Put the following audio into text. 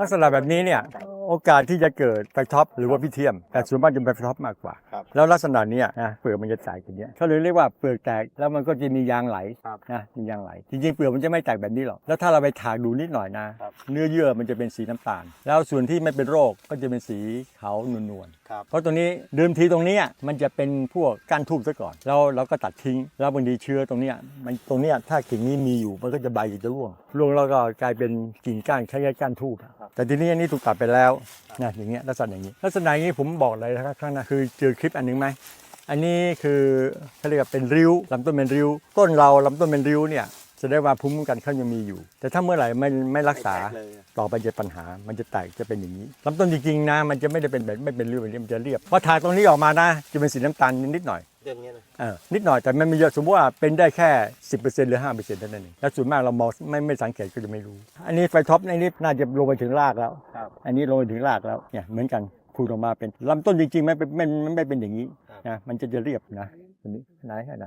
ลักษณะแบบนี้เนี่ย โอกาสที่จะเกิดไฟท็อปหรือว่าพิเทียม แต่ส่วนมากจะเป็นไฟท็อปมากกว่า ครับแล้วลักษณะเนี้ยนะเปลือกมันจะแตกอย่างเงี้ยเขาเลยเรียกว่าเปลือกแตกแล้วมันก็จะมียางไหลครับนะมียางไหลจริงๆเปลือกมันจะไม่แตกแบบนี้หรอกแล้วถ้าเราไปถากดูนิดหน่อยนะ ครับ เนื้อเยื่อมันจะเป็นสีน้ำตาล แล้วส่วนที่ไม่เป็นโรคก็จะเป็นสีขาวนวลๆ ครับเพราะตรงนี้เดิมทีตรงเนี้ยมันจะเป็นพวกก้านทูบซะก่อนแล้วเราก็ตัดทิ้ง แล้วบางทีเชื้อตรงเนี้ยมันตรงเนี้ยถ้ากิ่งนี้มีอยู่มันก็จะใบจะร่วงร่วงแล้วก็กลายเป็นกิ่งก้านคล้ายๆก้านทูบแต่ทีนี้อันนี้ถูกตัดไปแล้วนะอย่างเงี้ยลักษณะอย่างนี้ลักษณะอย่างนี้ผมบอกเลยนะครับข้างหน้าคือเจอคลิปอันหนึงไหมอันนี้คือเขาเรียกว่าเป็นริ้วลำต้นเป็นริ้ว ต้นเราลำต้นเป็นริ้วเนี่ยแสดงว่าภูมิคุ้มกันเขายังมีอยู่ แต่ถ้าเมื่อไหร่ไม่ไม่รักษาไม่แตเลยอะต่อไปจะปัญหา มันจะแตกจะเป็นอย่างนี้ลำต้นจริงๆนะมันจะไม่ได้เป็นแบบไม่เป็นเรียบแบบนี้มันจะเรียบพอถากตรงนี้ออกมานะจะเป็นสีน้ำตาลนิดหน่อย เรื่องเนี้ยนะเออนิดหน่อยแต่มันไม่เยอะสมมติว่าเป็นได้แค่ 10%หรือ 5%เท่านั้นเองแล้วส่วนมากเรามองไม่ไม่สังเกตก็จะไม่รู้ อันนี้ไฟท็อปในนี้น่าจะลงไปถึงรากแล้ว ครับ อันนี้ลงไปถึงรากแล้วเนี่ยเหมือนกันขูดออกมาเป็นลำต้นจริงๆไม่เป็นไม่ไม่ไม่เป็นอย่างนี้ครับนะมันจะจะเรียบนะอันนี้ไหนไหน